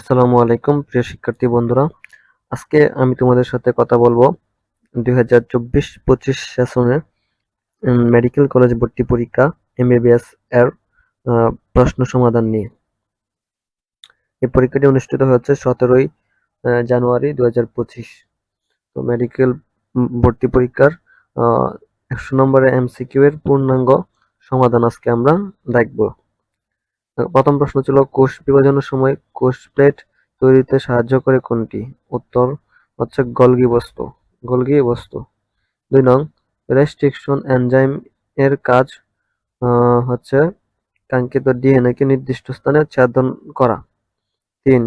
আসসালামু আলাইকুম, প্রিয় শিক্ষার্থী বন্ধুরা। আজকে আমি তোমাদের সাথে কথা বলব দুই হাজার চব্বিশ পঁচিশ সেশনে মেডিকেল কলেজ ভর্তি পরীক্ষা এমবিবিএস এর প্রশ্ন সমাধান নিয়ে। এই পরীক্ষাটি অনুষ্ঠিত হচ্ছে সতেরোই জানুয়ারি দু হাজার পঁচিশ। তো মেডিকেল ভর্তি পরীক্ষার একশো নম্বরের এমসিকিউ এর পূর্ণাঙ্গ সমাধান আজকে আমরা দেখব। প্রথম প্রশ্ন ছিল, কোষ বিভাজনের সময় কোষ প্লেট তৈরিতে সাহায্য করে কোনটি? উত্তর হচ্ছে গলগি বস্তু গলগি বস্তু। দুই নং, রেস্ট্রিকশন এনজাইম এর কাজ হচ্ছে কাঙ্ক্ষিত ডিএনএ কে নির্দিষ্ট স্থানে ছেদন করা। তিন,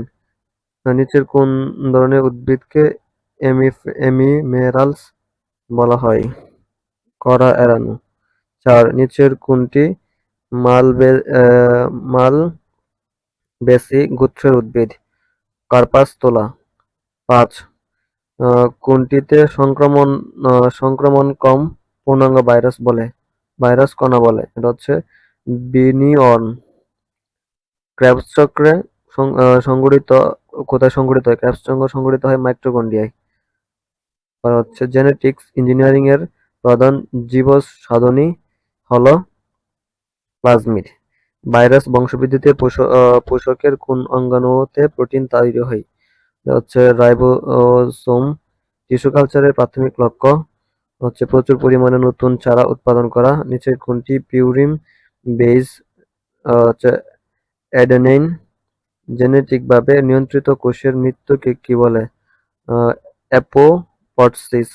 নিচের কোন ধরনের উদ্ভিদকে এমিমেরালস বলা হয়? করা, এড়ানো। চার, নিচের কোনটি মালবে মাল বেসি গোত্রের উদ্ভিদ। কার্পাস তোলা। পাঁচ কোনটিতে সংক্রমণ সংক্রমণ কম পূর্ণাঙ্গ ভাইরাস বলে? ভাইরাস কণা বলে। এটা হচ্ছে বিনিয়ন। ক্র্যাবস চক্রে সংগঠিত কোথায় সংগঠিত হয়? ক্র্যাবস সংগঠিত হয় মাইক্রোকন্ডিয়ায়। আর হচ্ছে জেনেটিক্স ইঞ্জিনিয়ারিং এর প্রধান জীব সাধনী হলো প্লাজমিড। ভাইরাস বংশবৃদ্ধিতে পোষকের কোন অঙ্গাণুতে প্রোটিন তৈরি হয়? হচ্ছে রাইবোসোম, টিস্যু কালচারের প্রাথমিক লক্ষ্য। হচ্ছে প্রচুর পরিমাণে নতুন চারা উৎপাদন করা। নিচের কোনটি? পিউরিম বেজ হচ্ছে অ্যাডেনাইন। জেনেটিকভাবে নিয়ন্ত্রিত কোষের মৃত্যুকে কি বলে? অ্যাপোপটসিস।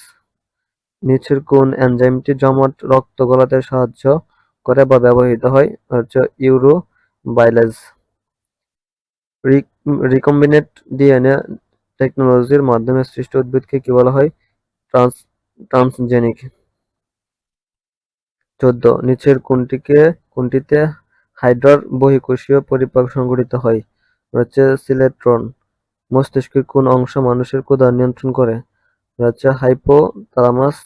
নিচের কোন এনজাইমটি জমাট রক্ত গলাতে সাহায্য করে বা ব্যবহৃত হয়, হচ্ছে ইউরো বাইলেজ রিকম্বিনেট ডিএনএ টেকনোলজির মাধ্যমে সৃষ্ট উদ্ভিদকে কি বলা হয়? Trans, transgenic. চোদ্দ, নিচের কোনটিকে, কোনটিতে হাইড্রার বহিঃকোষীয় পরিপাক সংঘটিত হয়? হচ্ছে সিলেট্রন। মস্তিষ্কের কোন অংশ মানুষের ক্ষুধা নিয়ন্ত্রণ করে? হচ্ছে হাইপোথালামাস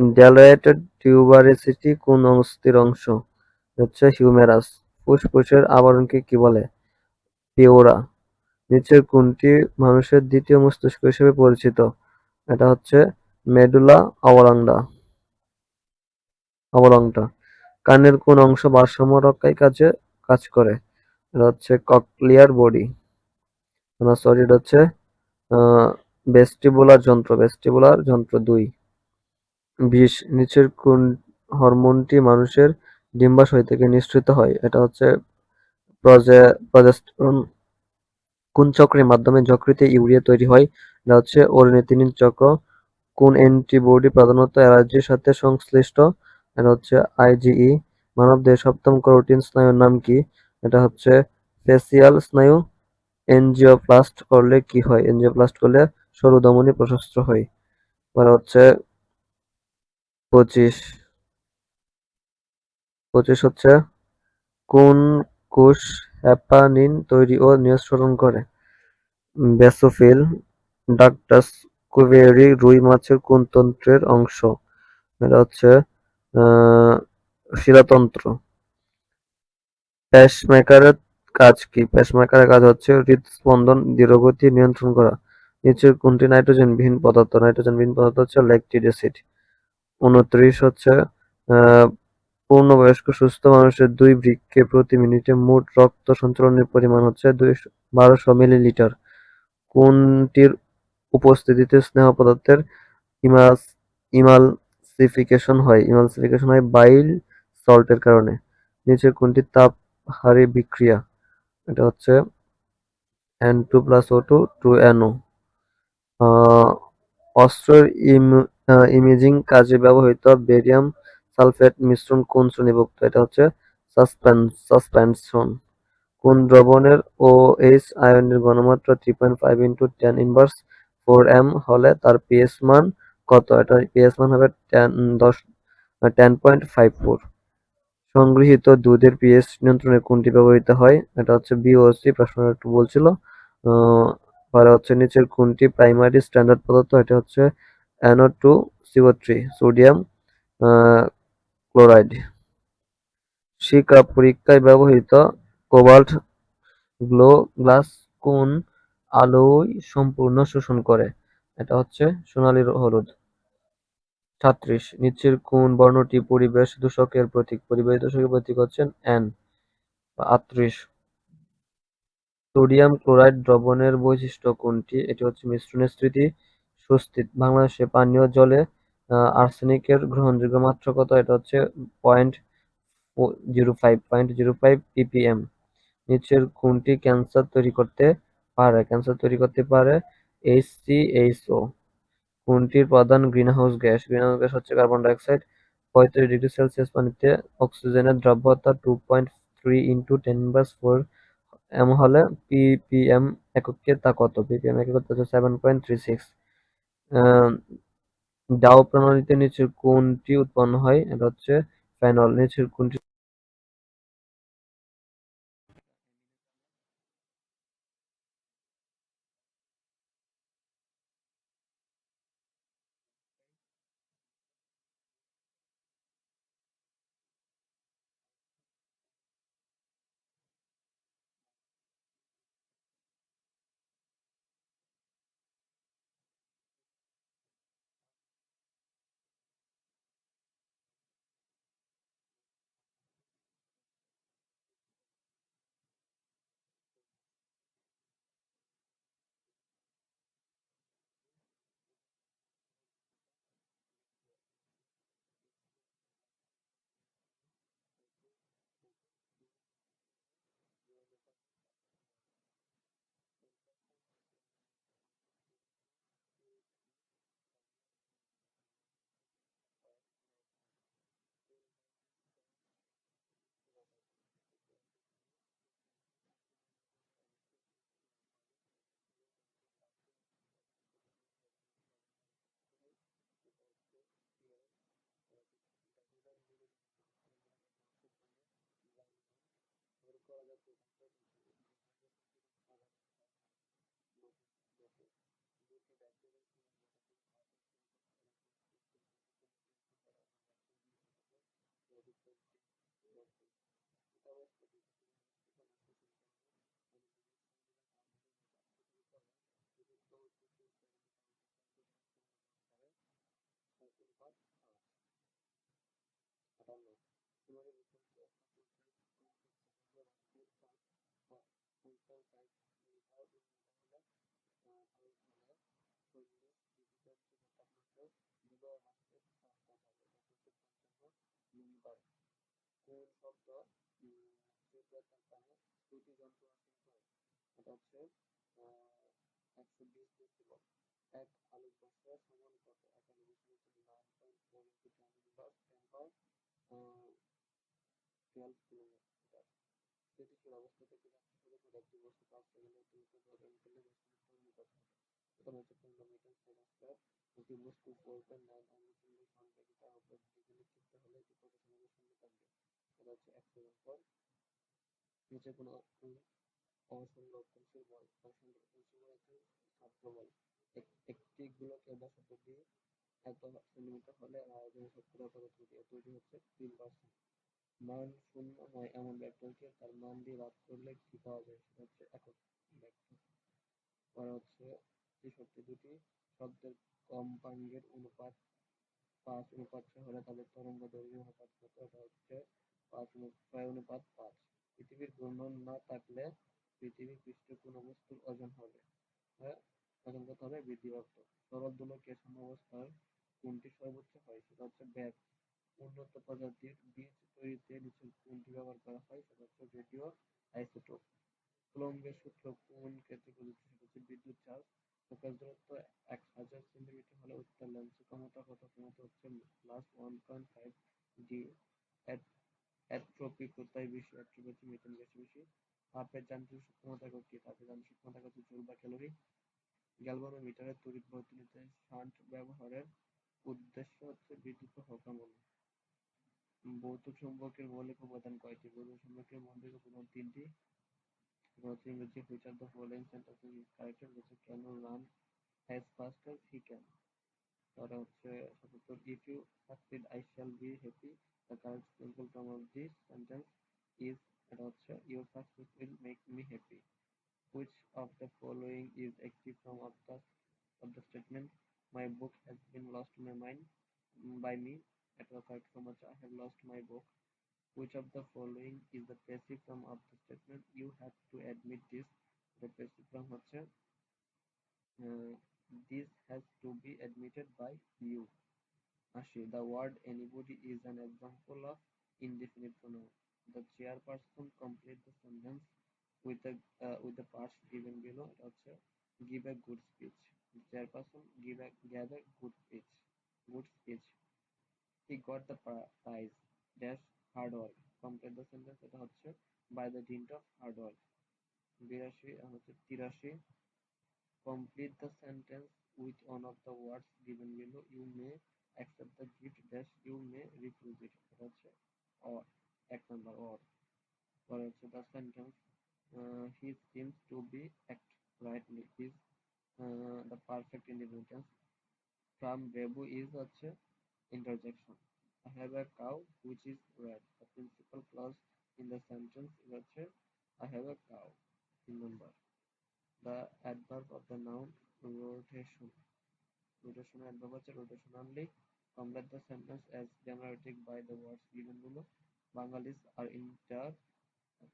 ড্যালয়েটেড টিউবারিসিটি কোন অস্থির অংশ? হচ্ছে হিউমেরাস ফুসফুসের আবরণকে কি বলে? পিওরা নিচের কোনটি মানুষের দ্বিতীয় মস্তিষ্ক হিসেবে পরিচিত। এটা হচ্ছে মেডুলা অবলাংডা অবলংটা কানের কোন অংশ ভারসাম্য রক্ষায় কাজে কাজ করে। এটা হচ্ছে ককলিয়ার বডি। সরি, এটা হচ্ছে ভেস্টিবুলার যন্ত্র। ভেস্টিবুলার যন্ত্র দুই। বিষ নিচের কোন হরমোনটি মানুষের ডিম্বাশয় থেকে নিঃসৃত হয়? এটা হচ্ছে কোন চক্রের মাধ্যমে যকৃতে ইউরিয়া তৈরি হয়? এটা হচ্ছে ওরিনেথিনিন চক্র, কোন অ্যান্টিবডি প্রধানত অ্যালার্জির সাথে সংশ্লিষ্ট? এটা হচ্ছে আইজিই মানবদেহের সপ্তম করোটিন স্নায়ুর নাম কি? এটা হচ্ছে ফেসিয়াল স্নায়ু, এনজিওপ্লাস্ট করলে কি হয়? এনজিওপ্লাস্ট করলে সরু ধমনী প্রশস্ত হয়। মানে হচ্ছে পঁচিশ। পঁচিশ হচ্ছে কোন কোষ হ্যাপানিন তৈরি ও নিঃসরণ করে? বেসোফিল ডাকটাস কুভেরি, রুই মাছের কোন তন্ত্রের অংশ? এটা হচ্ছে শিলাতন্ত্র। প্যাসমেকারের কাজ কি? প্যাসমেকারের কাজ হচ্ছে হৃদস্পন্দন, দৃঢ়গতি নিয়ন্ত্রণ করা। নিচের কোনটি নাইট্রোজেন বিহীন পদার্থ? নাইট্রোজেন বিহীন পদার্থ হচ্ছে ল্যাকটিক অ্যাসিড। উনত্রিশ হচ্ছে পূর্ণবয়স্ক সুস্থ মানুষের দুই বৃক্ষে প্রতি মিনিটে মোট রক্ত সঞ্চালনের পরিমাণ হচ্ছে দুইশো বারোশো মিলিলিটার। কোনটির উপস্থিতিতে স্নেহ পদার্থের ইমাস ইমালসিফিকেশন হয়? ইমালসিফিকেশন হয় বাইল সল্টের কারণে। নিচের কোনটি তাপহারী বিক্রিয়া? এটা হচ্ছে N two plus O two two NO অস্ত্রের ইমেজিং কাজে ব্যবহৃত বেরিয়াম সালফেট মিশ্রণ কোন শ্রেণীভুক্ত? এটা হচ্ছে সাসপেনশন কোন দ্রবণের ও এইচ আয়নের ঘনমাত্রা three point five into ten inverse four M হলে তার পিএস মান কত? এটা পিএস মান হবে টেন দশ টেন পয়েন্ট ফাইভ ফোর সংগৃহীত দুধের পিএস নিয়ন্ত্রণে কোনটি ব্যবহৃত হয়? এটা হচ্ছে বিওসি প্রশ্ন একটু বলছিল। পরে হচ্ছে নিচের কোনটি প্রাইমারি স্ট্যান্ডার্ড পদার্থ? এটা হচ্ছে অ্যানো two CO three sodium chloride. শিকা পরীক্ষায় ব্যবহৃত কোবাল্ট গ্লো গ্লাস কোন আলোয় সম্পূর্ণ শোষণ করে? এটা হচ্ছে সোনালী হলুদ। সাত্রিশ। নিচের কোন বর্ণটি পরিবেশ দূষকের প্রতীক? পরিবেশ দূষকের প্রতীক হচ্ছে এন আটত্রিশ। সোডিয়াম ক্লোরাইড দ্রবণের বৈশিষ্ট্য কোনটি? এটি হচ্ছে মিশ্রণের স্থিতি সুস্থিত বাংলাদেশে পানীয় জলে আর্সেনিকের গ্রহণযোগ্য মাত্রা কত? এটা হচ্ছে point zero five point zero five ppm নিচের কোনটি ক্যান্সার তৈরি করতে পারে? ক্যান্সার তৈরি করতে পারে এইচ সি এইচ ও কোনটির প্রধান গ্রিনহাউস গ্যাস? গ্রিনহাউস গ্যাস হচ্ছে কার্বন ডাইঅক্সাইড। পঁয়ত্রিশ ডিগ্রি সেলসিয়াস পানিতে অক্সিজেনের দ্রব্যতা two point three into ten বাস ফোর এম হলে পিপিএম এককে তা কত? পিপিএম একক হচ্ছে সেভেন পয়েন্ট থ্রি সিক্স ডাও প্রণালীতে নিচের কোনটি উৎপন্ন হয়? এটা হচ্ছে ফেনল নিচের কোনটি la pregunta sobre si los átomos pueden formar bloques complejos, lo que da creer que los átomos más complejos eran constructos inteligentes para formar sus mismos productos de bloques. Esta vez, por lo que tenemos que conocer sobre el mundo, a menudo son de las átomos de los átomos de forma, que de todo el tiempo estarán en los átomos que vamos a ver, al culpar a los. Atando. Primero, কোন শব্দ তীব্রতার কারণে শ্রুতি যন্ত্রণা সৃষ্টি হয় এটা হচ্ছে একশো বিশ ডেসিবল এক আলোকবর্ষের সমান কত এক আলোকবর্ষের হচ্ছে nine point four into ten plus ten power twelve kilometre স্থিতিশীল অবস্থা থেকে যাত্রা শুরু করে একটি বস্তু পাঁচ সেকেন্ডের দ্রুত প্রদান করলে বস্তুর তৈরি কত হবে প্রথম হচ্ছে পনেরো মিটার সেকেন্ড স্কোয়ার একটি বস্তু নাইন আনুষঙ্গিক সংখ্যাকে তার উপর দিকে নিক্ষিপ্ত হলে এটি কত সঙ্গে থাকবে। সেটা হচ্ছে এক সেকেন্ড পর নিচে কোনো অসংরক্ষণশীল বল অসংরক্ষণশীল হচ্ছে ছাত্র বল। একটি গোলকের ব্যাসার্ধ এত সেন্টিমিটার হলে আয়তনের সত্তর শতাংশ দিয়ে তৈরি হচ্ছে তিন পার্সেন্ট মান শূন্য নয় এমন ভেক্টরকে তার মান দিয়ে ভাগ করলে কি পাওয়া যায় সেটা হচ্ছে একক ভেক্টর পরে হচ্ছে তেষট্টি দুটি শব্দের কম্পাঙ্কের অনুপাত, পাঁচ অনুপাত হলে তাদের তরঙ্গ দৈর্ঘ্যের অনুপাত কত? এটা হচ্ছে পাঁচ ছয় অনুপাত পাঁচ। পৃথিবীর ঘূর্ণন না থাকলে পৃথিবী পৃষ্ঠে কোন বস্তুর ওজন হবে। হ্যাঁ? ওজন কত হবে বৃদ্ধিপ্রাপ্ত। সরল দোলকের সাম্যাবস্থার কোনটি সর্বোচ্চ হয়? সেটা হচ্ছে ব্যাগ উন্নত প্রজাতির বীজ তৈরিতে নিচের কোনটি ব্যবহার করা হয়? সেটা হচ্ছে রেডিও, আইসোটোপ। কুলম্বের সূত্র কোন ক্ষেত্রে প্রযোজ্য? সেটা হচ্ছে বিদ্যুৎ চার্জ। ফোকাস দূরত্ব এক হাজার সেন্টিমিটার হলে উত্তর লেন্সের ক্ষমতা কত ক্ষমতা হচ্ছে plus one point five D entropy কোথায় বেশি? অ্যাট্রোপি হচ্ছে মিথেন গ্যাসে বেশি। তাপের যান্ত্রিক সূক্ষ্মতা কি তাপের যান্ত্রিক সূক্ষ্মতা হচ্ছে জুল বা ক্যালোরি। গ্যালভানোমিটারের তড়িৎ বর্তনীতে শান্ট ব্যবহারের উদ্দেশ্য হচ্ছে বিদ্যুৎ প্রবাহ কামনা। ভৌত চুম্বকের মৌলিক উপাদান কয়টি? ভৌত চুম্বকের মৌলিক উপাদান তিনটি। হচ্ছে ইংরেজি which are the following sentences is correct হচ্ছে can run as fast as he can পরে হচ্ছে সতর্ক if you succeed I shall be happy the correct simple term of this sentence is এটা হচ্ছে your success will make me happy which of the following is একটি from of the of the statement my book has been lost my mind by me এটা correct form হচ্ছে I have lost my book Which of the following is the passive form of the statement? You have to admit this. The passive form হচ্ছে uh, this has to be admitted by you. Ashi, the word anybody is an example of indefinite pronoun. The chairperson complete the sentence with the uh, with the parts given below. এটা হচ্ছে give a good speech. The chairperson give a gave a good speech. Good speech. He got the prize. Dash hard work. Complete the sentence. এটা হচ্ছে by the dint of hard work. বিরাশি হচ্ছে তিরাশি complete the sentence with one of the words given below. You may accept the gift dash you may refuse it. এটা হচ্ছে or এক number or পরে হচ্ছে the sentence uh, he seems to be act rightly is uh, the perfect independence from Babu is হচ্ছে interjection. I have a cow which is red. The principal clause in the sentence হচ্ছে I have a cow. Remember. The adverb of the noun rotation. Rotation adverb হচ্ছে rotationally. Complete the sentence as generated by the words given below. Bengalis are inter,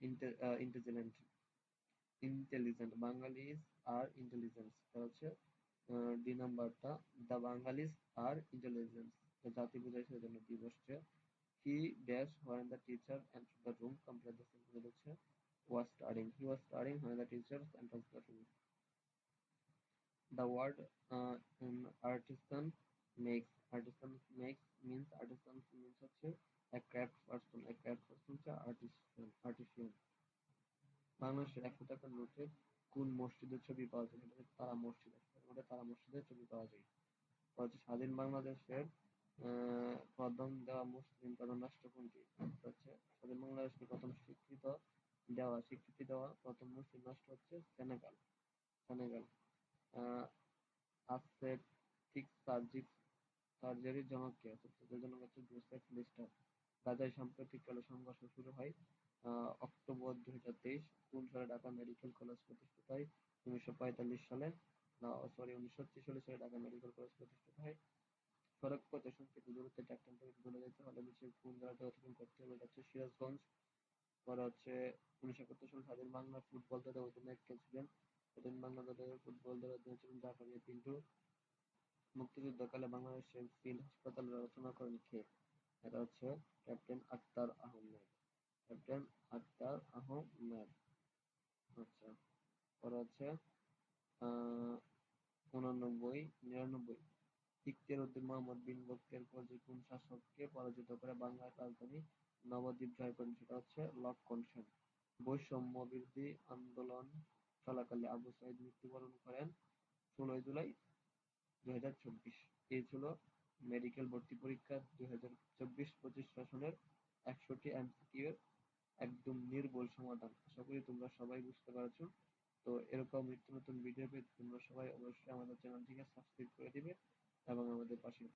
inter uh, intelligent. Intelligent. Bengalis are intelligent. এটা হচ্ছে D নাম্বারটা the Bengalis আর intelligence জাতি বোঝায় সেজন্য D বসছে he dash when the teacher enter the room complete the sentence হচ্ছে was studying he was studying when the teacher enters the room the word uh, um, artisan makes artisan makes means artisan means a craft person a craft person হচ্ছে artisan artisan বাংলাদেশের একশো টাকার নোটে কোন মসজিদের ছবি পাওয়া যায় এটা তারা মসজিদ ওটা তারা মসজিদের ছবি পাওয়া যায় হচ্ছে স্বাধীন বাংলাদেশের প্রথম দেওয়া মুসলিম প্রধান রাষ্ট্র কোনটি হচ্ছে স্বাধীন বাংলাদেশকে প্রথম স্বীকৃত দেওয়া, স্বীকৃতি দেওয়া প্রথম মুসলিম রাষ্ট্র হচ্ছে সেনেগাল। সেনেগাল, আহ আস্থেটিক সার্জিক সার্জারির জনক কে তাদের জনক হচ্ছে জোসেফ লিস্টার। গাজায় সাম্প্রতিককালে সংঘর্ষ শুরু হয় অক্টোবর দুই হাজার তেইশ কোন সালে ঢাকা মেডিকেল কলেজ প্রতিষ্ঠিত হয়, উনিশশো পঁয়তাল্লিশ সালে, না সরি, উনিশশো ছেচল্লিশ সালে ঢাকা মেডিকেল কলেজ প্রতিষ্ঠিত হয়। সড়ক পথে সংক্ষিপ্ত দূরত্বে ট্রাক্টর থেকে চলে যেতে হলে নিচে কোন জায়গাটা অতিক্রম করতে হবে। এটা হচ্ছে সিরাজগঞ্জ, পরে হচ্ছে উনিশশো একাত্তর সালে স্বাধীন বাংলার ফুটবল দলের অধিনায়ক কে ছিলেন? স্বাধীন বাংলা দলের ফুটবল দলের অধিনায়ক ছিলেন জাফরিয়া পিন্টু। মুক্তিযুদ্ধকালে বাংলাদেশের ফিল্ড হাসপাতাল রচনা করেন কে? এটা হচ্ছে ক্যাপ্টেন আক্তার আহমেদ। ক্যাপ্টেন আক্তার আহমেদ। আচ্ছা পরে হচ্ছে উননব্বই, নিরানব্বই। ইখতিয়ার উদ্দিন মোহাম্মদ বিন বখতিয়ার কোন শাসককে পরাজিত করে বাংলার রাজধানী নবদ্বীপ জয় করেন। সেটা হচ্ছে লক্ষণ সেন বৈষম্য বিরোধী আন্দোলন চলাকালে আবু সাইদ মৃত্যুবরণ করেন ষোলোই জুলাই দুই হাজার চব্বিশ। এই ছিল মেডিকেল ভর্তি পরীক্ষা দুই হাজার চব্বিশ পঁচিশ সেশনের একশোটি এমসিকিউ এর একদম নির্ভুল সমাধান। আশা করি তোমরা সবাই বুঝতে পারছ। তো এরকম নিত্য নতুন ভিডিও পেতে তোমরা সবাই অবশ্যই আমাদের চ্যানেলটিকে সাবস্ক্রাইব করে দিবে। এবং আমাদের পাশে